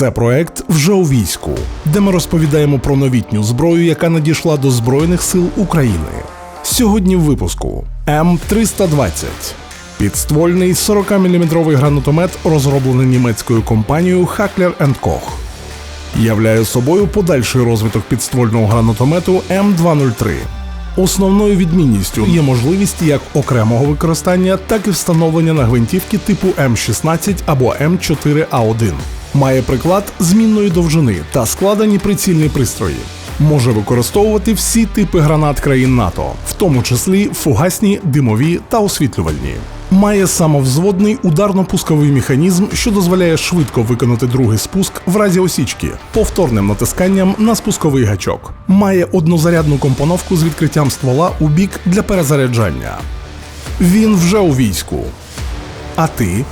Це проект вже у війську, де ми розповідаємо про новітню зброю, яка надійшла до Збройних сил України. Сьогодні в випуску М320 підствольний 40-мм гранатомет, розроблений німецькою компанією Hackler Koch. Являє собою подальший розвиток підствольного гранатомету М203. Основною відмінністю є можливість як окремого використання, так і встановлення на гвинтівки типу М16 або М4А1. Має приклад змінної довжини та складені прицільні пристрої. Може використовувати всі типи гранат країн НАТО, в тому числі фугасні, димові та освітлювальні. Має самовзводний ударно-пусковий механізм, що дозволяє швидко виконати другий спуск в разі осічки повторним натисканням на спусковий гачок. Має однозарядну компоновку з відкриттям ствола у бік для перезаряджання. Він вже у війську. А ти